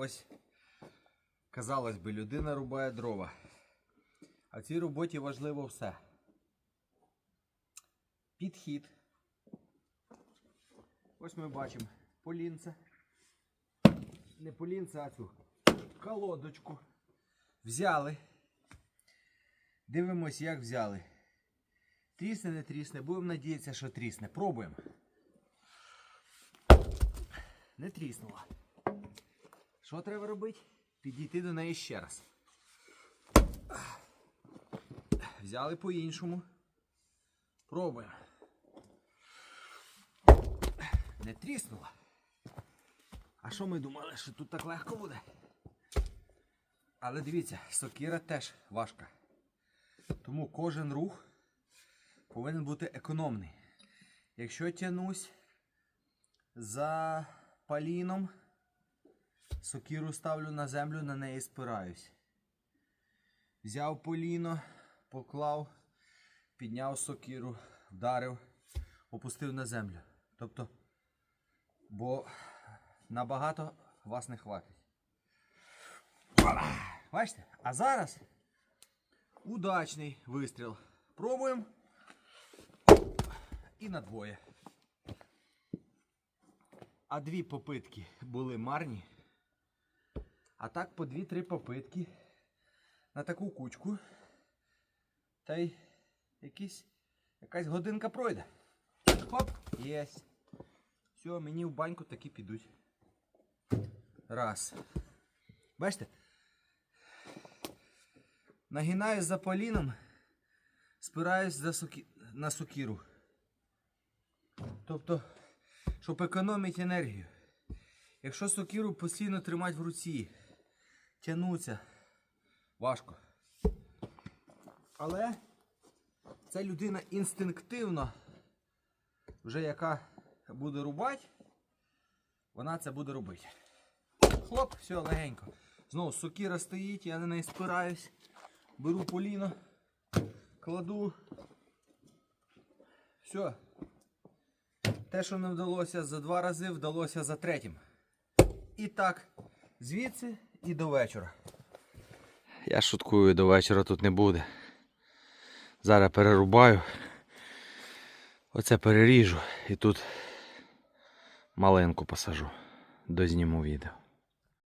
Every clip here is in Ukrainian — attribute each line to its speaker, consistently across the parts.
Speaker 1: ось, казалось би, людина рубає дрова. А в цій роботі важливо все. Підхід. Ось ми бачимо полінце. Не полінце, а цю колодочку. Взяли. Дивимось, як взяли. Трісне, не трісне. Будемо надіятися, що трісне. Пробуємо. Не тріснула. Що треба робити? Підійти до неї ще раз. Взяли по-іншому. Пробуємо. Не тріснула. А що ми думали, що тут так легко буде? Але дивіться, сокира теж важка. Тому кожен рух повинен бути економний. Якщо тянусь за паліном, сокиру ставлю на землю, на неї спираюсь. Взяв поліно, поклав, підняв сокиру, вдарив, опустив на землю. Тобто, бо набагато вас не хватить. Бачите? А зараз удачний вистріл. Пробуємо. І на двоє. А дві попитки були марні. А так по дві-три попитки на таку кучку. Та й якісь, якась годинка пройде. Хоп, єсть. Все, мені в баньку такі підуть. Раз. Бачите? Нагинаюсь за поліном, спираюсь за сокі... на сокиру. Тобто, щоб економити енергію. Якщо сокиру постійно тримати в руці, тягнуться, важко. Але ця людина інстинктивно, вже яка буде рубати, вона це буде робити. Хлоп, все, легенько. Знову сокира стоїть, я на неї спираюсь, беру поліно, кладу. Все. Те, що не вдалося за два рази, вдалося за третім. І так, звідси і до вечора. Я шуткую, до вечора тут не буде. Зараз перерубаю. Оце переріжу і тут маленьку посажу. Дозніму відео.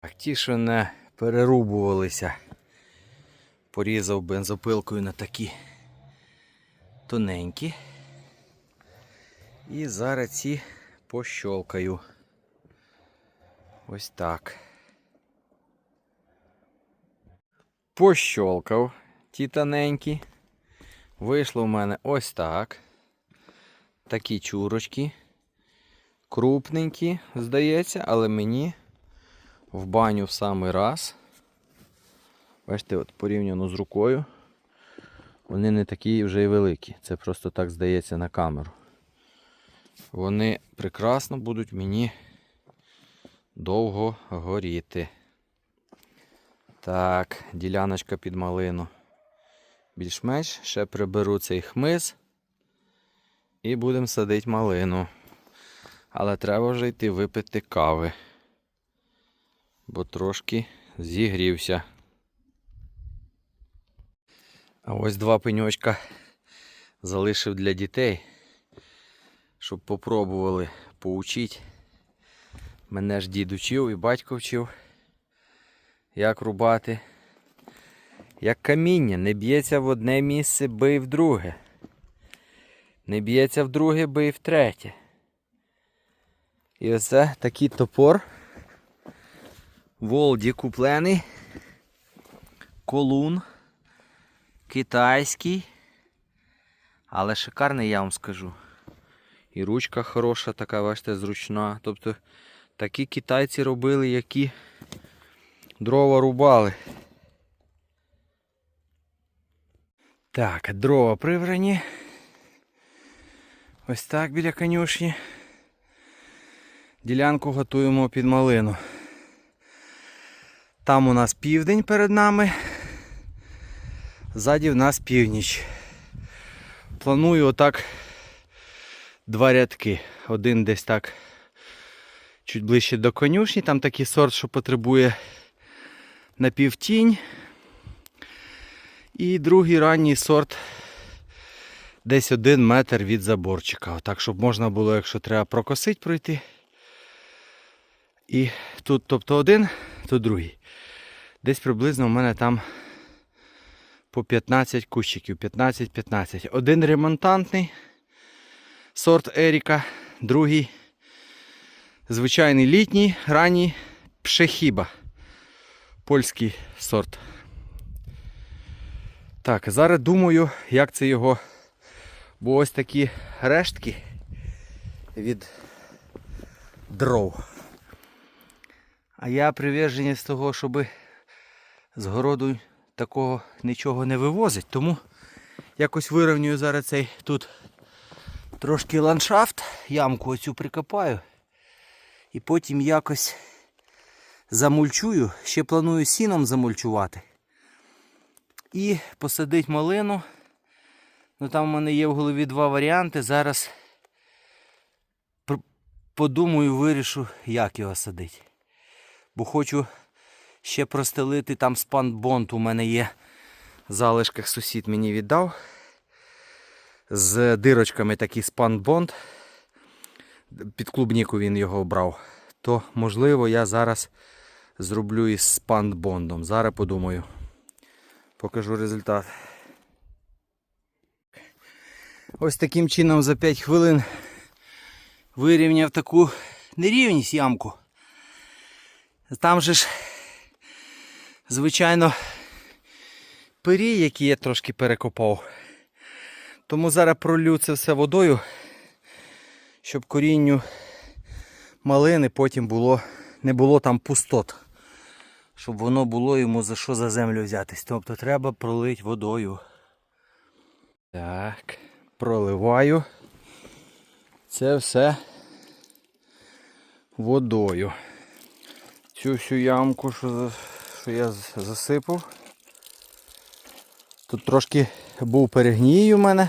Speaker 1: Так, ті, що не перерубувалися, порізав бензопилкою на такі тоненькі. І зараз ці пощолкаю. Ось так. Пощолкав ті тоненькі. Вийшло в мене ось так. Такі чурочки. Крупненькі, здається, але мені в баню в самий раз. Бачите, от порівняно з рукою. Вони не такі вже й великі. Це просто так здається на камеру. Вони прекрасно будуть мені довго горіти. Так, діляночка під малину. Більш-менш ще приберу цей хмиз і будемо садити малину. Але треба вже йти випити кави. Бо трошки зігрівся. А ось два пеньочка залишив для дітей щоб попробували поучити. Мене ж дід учив і батько вчив, як рубати. Як каміння, не б'ється в одне місце, бий в друге. Не б'ється в друге, бий в третє. І оце такий топор. Волді куплений. Колун. Китайський. Але шикарний, я вам скажу. І ручка хороша, така, бачите, зручна. Тобто такі китайці робили, які дрова рубали. Так, дрова прибрані. Ось так біля конюшні. Ділянку готуємо під малину. Там у нас південь перед нами. Ззаді в нас північ. Планую отак два рядки. Один десь так чуть ближче до конюшні. Там такий сорт, що потребує напівтінь. І другий ранній сорт десь один метр від заборчика. Так, щоб можна було, якщо треба, прокосити пройти. І тут, тобто один, тут другий. Десь приблизно в мене там по 15 кущиків, 15-15. Один ремонтантний сорт Еріка, другий звичайний літній, ранній пшехіба. Польський сорт. Так, зараз думаю, як це його. Бо ось такі рештки від дров. А я приверженець того, щоб з городу такого нічого не вивозить. Тому якось вирівнюю зараз цей тут трошки ландшафт, ямку оцю прикопаю. І потім якось замульчую. Ще планую сіном замульчувати. І посадить малину. Ну там в мене є в голові два варіанти. Зараз подумаю, вирішу, як його садити. Бо хочу ще простелити там спанбонд у мене є. В залишках сусід мені віддав. З дирочками такий спанбонд. Під клубніку він його брав. То можливо я зараз зроблю із спанбондом. Зараз подумаю. Покажу результат. Ось таким чином за 5 хвилин вирівняв таку нерівність ямку. Там же ж, звичайно, пирій, які я трошки перекопав. Тому зараз пролю це все водою, щоб корінню малини потім було, не було там пустот. Щоб воно було йому за що за землю взятись. Тобто треба пролити водою. Так, проливаю це все водою. Цю всю ямку, що, що я засипав. Тут трошки був перегній у мене.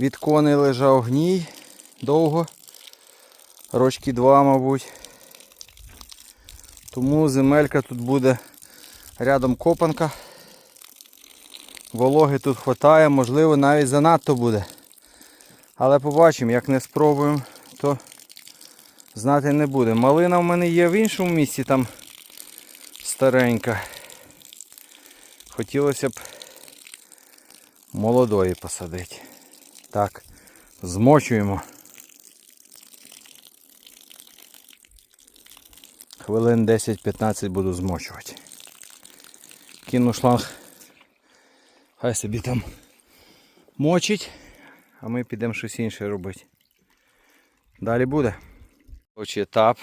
Speaker 1: Від коней лежав гній довго. Рочки два, мабуть. Тому земелька тут буде рядом копанка. Вологи тут хватає, можливо навіть занадто буде. Але побачимо, як не спробуємо, то знати не буде. Малина в мене є в іншому місці, там старенька. Хотілося б молодої посадити. Так, змочуємо. Хвилин 10-15 буду змочувати. Кину шланг. Хай собі там мочить, а ми підемо щось інше робити. Далі буде. Ось етап.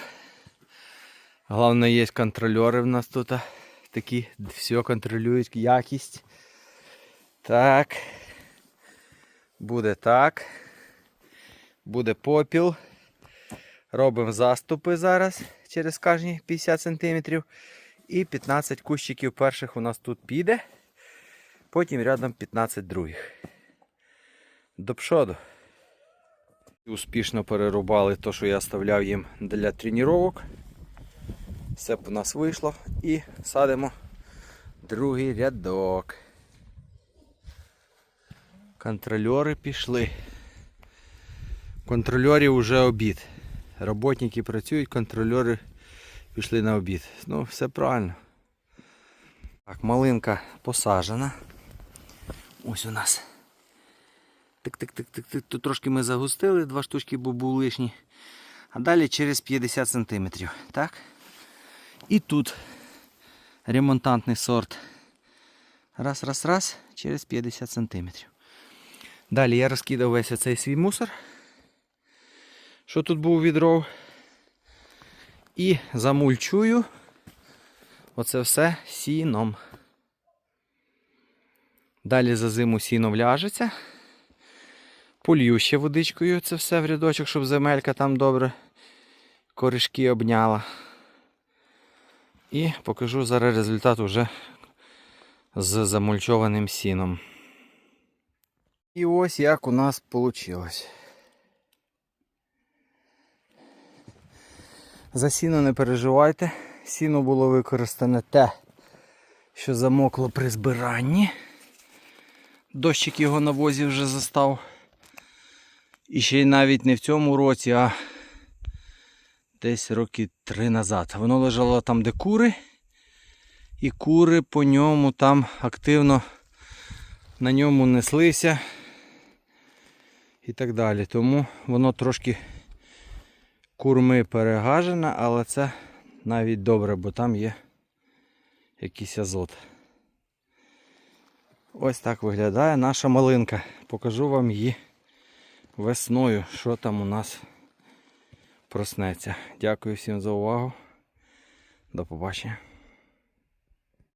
Speaker 1: Головне є контрольори в нас тут. Такі все контролюють якість. Так. Буде так. Буде попіл. Робимо заступи зараз через кожні 50 см. І 15 кущиків перших у нас тут піде. Потім рядом 15 других. До пшоду. Успішно перерубали те, що я оставляв їм для тренувань. Все б у нас вийшло. І садимо другий рядок. Контрольори пішли. Контрольорів вже обід. Роботники працюють, контрольори пішли на обід. Ну, все правильно. Так, малинка посажена. Ось у нас. Тик-тик-тик-тик-тик. Тут трошки ми загустили, два штучки, бо був лишні. А далі через 50 см. Так? І тут ремонтантний сорт. Раз, раз, раз, через 50 см. Далі я розкидав весь цей свій мусор, що тут був відров. І замульчую оце все сіном. Далі за зиму сіно вляжеться. Полью ще водичкою це все в рядочок, щоб земелька там добре корішки обняла. І покажу зараз результат уже з замульчованим сіном. І ось як у нас вийшло. За сіно не переживайте. Сіно було використане те, що замокло при збиранні. Дощик його на возі вже застав. І ще й навіть не в цьому році, а десь роки три назад. Воно лежало там, де кури. І кури по ньому там активно на ньому неслися і так далі. Тому воно трошки курми перегажене, але це навіть добре, бо там є якийсь азот. Ось так виглядає наша малинка. Покажу вам її весною, що там у нас проснеться. Дякую всім за увагу. До побачення.